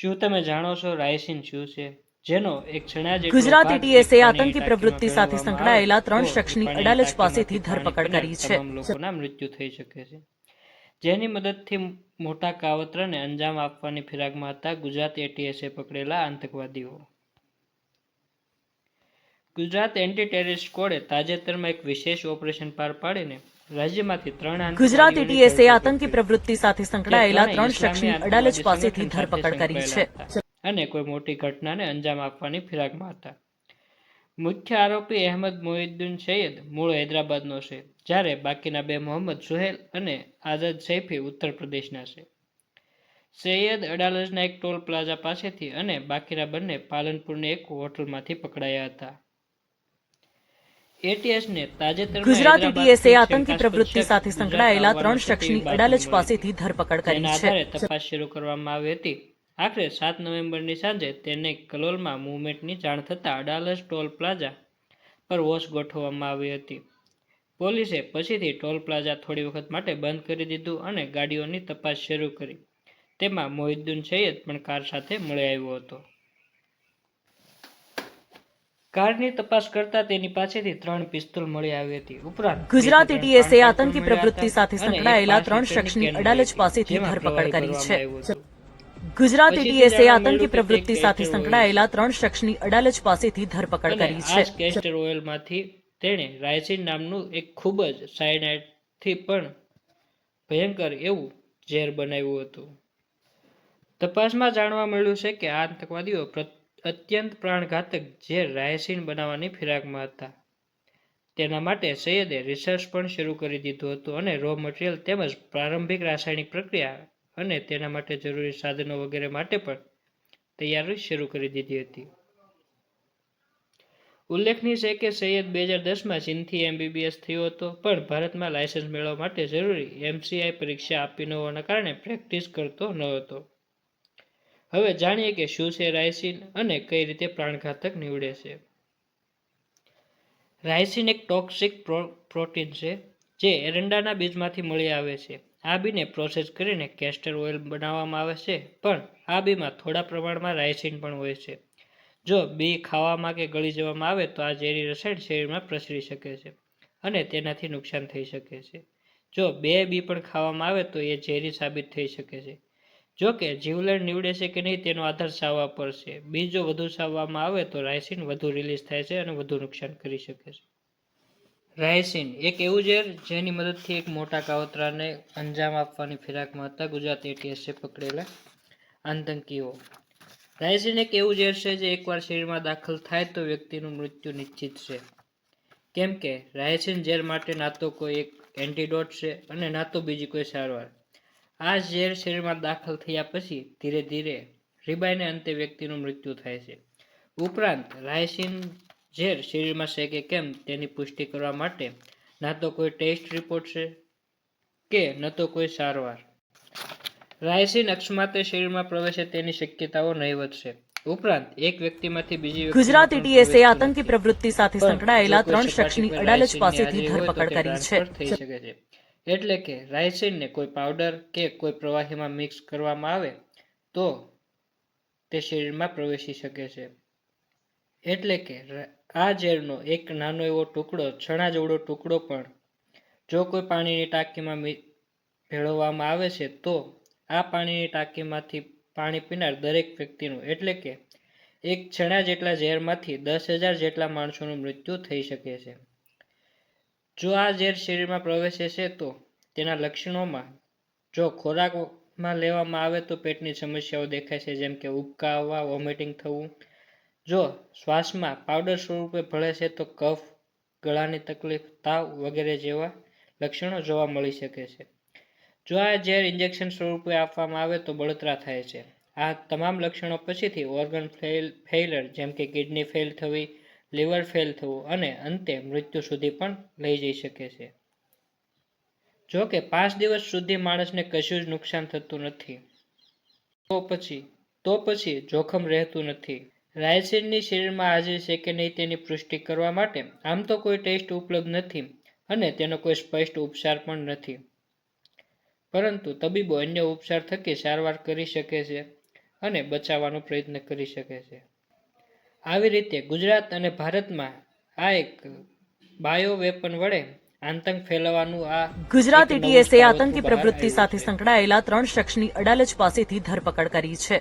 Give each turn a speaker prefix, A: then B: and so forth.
A: શું તમે જાણો છો રાયસીન શું છે? જેનો એક છણા
B: ગુજરાત
A: ભાગ
B: એટીએસે
A: એક
B: આતંકી પ્રવૃત્તિ સાથે સંકળાયેલા ત્રણ શખ્સની અડાલજ પાસેથી ધરપકડ કરી છે.
A: લોકોના મૃત્યુ થઈ શકે છે. જેની મદદથી મોટા કાવતરાને અંજામ આપવાની ફિરાકમાં હતા ગુજરાત એટીએસએ પકડેલા આતંકવાદીઓ. ગુજરાત એન્ટી ટેરરિસ્ટ કોડે તાજેતરમાં એક વિશેષ ઓપરેશન પાર પાડીને રાજ્યમાંથી ત્રણ
B: ગુજરાત
A: એટીએસએ
B: આતંકી પ્રવૃત્તિ સાથે સંકળાયેલા ત્રણ શખ્સની અડાલજ પાસેથી ધરપકડ કરી છે.
A: અને કોઈ મોટી ઘટનાને અંજામ આપવાની ફિરાકમાં હતા. મુખ્ય આરોપી અહેમદ મોહિદ્દીન સૈયદ મૂળ હૈદરાબાદનો છે જ્યારે બાકીના બે મોહમ્મદ સુહેલ અને આઝાદ સૈફી ઉત્તર પ્રદેશના છે. સૈયદ અડાલજના એક ટોલ પ્લાઝા પાસેથી અને બાકીના બંને પાલનપુરની એક હોટલમાંથી પકડાયા હતા.
B: ગુજરાત
A: હૈદરાબાદથી
B: એટીએસે આતંકી પ્રવૃત્તિ સાથે સંકળાયેલા ત્રણ શખ્સની અડાલજ પાસેથી ધરપકડ કરી છે.
A: તપાસ શરૂ કરવામાં આવી હતી. આખરે સાત નવેમ્બરની સાંજે તેને કલોલમાં મૂવમેન્ટની જાણ થતાં અડાલજ ટોલ પ્લાઝા પર વોચ ગોઠવવામાં આવી હતી. પોલીસે પછીથી ટોલ પ્લાઝા થોડી વખત માટે બંધ કરી દીધું અને ગાડીઓની તપાસ શરૂ કરી. તેમાં મોહિદ્દીન સૈયદ પણ કાર સાથે મળી આવ્યો હતો. કારની તપાસ કરતા તેની પાસેથી ત્રણ પિસ્તોલ મળી આવી હતી. ઉપરાંત
B: ગુજરાત
A: બીજા ત્રણ
B: એટીએસે
A: પાનકાર્ડ
B: આતંકી પ્રવૃત્તિ સાથે સંકળાયેલા ત્રણ શખ્સની અડાલજ પાસેથી ધરપકડ કરી છે. ગુજરાત
A: પછીથી
B: આતંકી પ્રવૃત્તિ સાથે સંકળાયેલા ત્રણ શખ્સની અડાલજ પાસેથી ધરપકડ કરી છે.
A: કેસ્ટર ઓઇલમાંથી તેણે રાયસીન નામનું એક ખૂબ જ સાયનાઇડથી પણ ભયંકર એવું ઝેર બનાવ્યું હતું. તપાસમાં જાણવા મળ્યું છે કે આ આતંકવાદીઓ અત્યંત પ્રાણઘાતક ઝેર રાયસીન બનાવવાની ફિરાકમાં હતા. તેના માટે સૈયદે રિસર્ચ પણ શરૂ કરી દીધું હતું અને રો મટીરિયલ તેમજ પ્રારંભિક રાસાયણિક પ્રક્રિયા અને તેના માટે જરૂરી સાધનો વગેરે માટે પણ તૈયારી શરૂ કરી દીધી હતી. ઉલ્લેખનીય છે કે સૈયદ બે હજાર દસમાં ચીનથી એમબીબીએસ થયો હતો, પણ ભારતમાં લાયસન્સ મેળવવા માટે જરૂરી એમસીઆઈ પરીક્ષા આપી ન હોવાના કારણે પ્રેક્ટિસ કરતો ન હતો હવે જાણીએ કે શું છે રાયસીન અને કઈ રીતે પ્રાણઘાતક નીવડે છે. રાયસીન એક ટોક્સિક પ્રોટીન છે, જે એરંડાના બીજમાંથી મળી આવે છે. આ બીને પ્રોસેસ કરીને કેસ્ટર ઓઇલ બનાવવામાં આવે છે, પણ આ બીમાં થોડા પ્રમાણમાં રાયસિન પણ હોય છે. જો બી ખાવામાં કે ગળી જવામાં આવે તો આ ઝેરી રસાયણ શરીરમાં પ્રસરી શકે છે અને તેનાથી નુકસાન થઈ શકે છે. જો બે બી પણ ખાવામાં આવે તો એ ઝેરી સાબિત થઈ શકે છે. જો કે જીવલેણ નીવડે છે કે નહીં તેનો આધાર સાવવા પર છે. બી જો વધુ સાવવામાં આવે તો રાયસીન વધુ રિલીઝ થાય છે અને વધુ નુકસાન કરી શકે છે. રાયસીન એક એવું ઝેર જેની મદદથી એક મોટા કાવતરાને અંજામ આપવાની ફિરાકમાં હતા. ગુજરાત એટીએસે પકડેલા આતંકીઓ. રાયસીન એક એવું ઝેર છે જે એકવાર શરીરમાં દાખલ થાય તો વ્યક્તિનું મૃત્યુ નિશ્ચિત છે. કેમ કે રાયસીન ઝેર માટે ના તો કોઈ એક એન્ટીડોટ છે અને ના તો બીજી કોઈ સારવાર. આ ઝેર શરીરમાં દાખલ થયા પછી ધીરે ધીરે રીબાઈને અંતે વ્યક્તિનું મૃત્યુ થાય છે. ઉપરાંત રાયસિન ઝેર શરીરમાં છે કે કેમ તેની પુષ્ટિ કરવા માટે ના તો કોઈ ટેસ્ટ રિપોર્ટ છે કે ન તો કોઈ સારવાર. રાયસિન અક્ષમાતે શરીરમાં પ્રવેશે તેની શક્યતાઓ નહીવત છે. ઉપરાંત એક વ્યક્તિમાંથી બીજી
B: ગુજરાત
A: પણ
B: આતંકી પ્રવૃત્તિ સાથે સંકળાયેલા ત્રણ શખ્સની અડાલજ પાસેથી ધરપકડ કરી છે.
A: થઈ શકે છે. એટલે કે રાયસીનને કોઈ પાવડર કે કોઈ પ્રવાહીમાં મિક્સ કરવામાં આવે, તો તે શરીરમાં પ્રવેશી શકે છે. એટલે કે આ ઝેરનો એક નાનો એવો ટુકડો, છણા જેવડો ટુકડો પણ જો કોઈ પાણીની ટાંકીમાં ભેળવવામાં આવે છે, તો આ પાણીની ટાંકીમાંથી પાણી પીનાર દરેક વ્યક્તિનું, એટલે કે એક છણા જેટલા ઝેરમાંથી દસ હજાર જેટલા માણસોનું મૃત્યુ થઈ શકે છે. જો આ ઝેર શરીરમાં પ્રવેશે છે તો તેના લક્ષણોમાં જો ખોરાકમાં લેવામાં આવે તો પેટની સમસ્યાઓ દેખાય છે, જેમ કે ઉબકા આવવા વોમિટિંગ થવું. જો શ્વાસમાં પાવડર સ્વરૂપે ભળે છે તો કફ, ગળાની તકલીફ, તાવ વગેરે જેવા લક્ષણો જોવા મળી શકે છે. જો આ ઝેર ઇન્જેક્શન સ્વરૂપે આપવામાં આવે તો બળતરા થાય છે. આ તમામ લક્ષણો પછીથી ઓર્ગન ફેલ ફેલર જેમ કે કિડની ફેલ થવી લીવર ફેલ થવું અને અંતે મૃત્યુ સુધી પણ લઈ જઈ શકે છે. જો કે પાંચ દિવસ સુધી માણસને કશું જ નુકસાન થતું નથી. તો પછી તો પછી જોખમ રહેતું નથી. રાયસીનની શરીરમાં હાજરી છે કે નહીં તેની પુષ્ટિ કરવા માટે આમ તો કોઈ ટેસ્ટ ઉપલબ્ધ નથી અને તેનો કોઈ સ્પષ્ટ ઉપચાર પણ નથી. પરંતુ તબીબો અન્ય ઉપચાર થકી સારવાર કરી શકે છે અને બચાવવાનો પ્રયત્ન કરી શકે છે. આવી રીતે ગુજરાત અને ભારતમાં આ એક બાયો વેપન વડે આતંક ફેલાવવાનું આ
B: ગુજરાત
A: એક નવું
B: એટીએસે
A: કાવતરું
B: આતંકી પ્રવૃત્તિ સાથે સંકળાયેલા ત્રણ શખ્સની અડાલજ પાસેથી ધરપકડ કરી છે.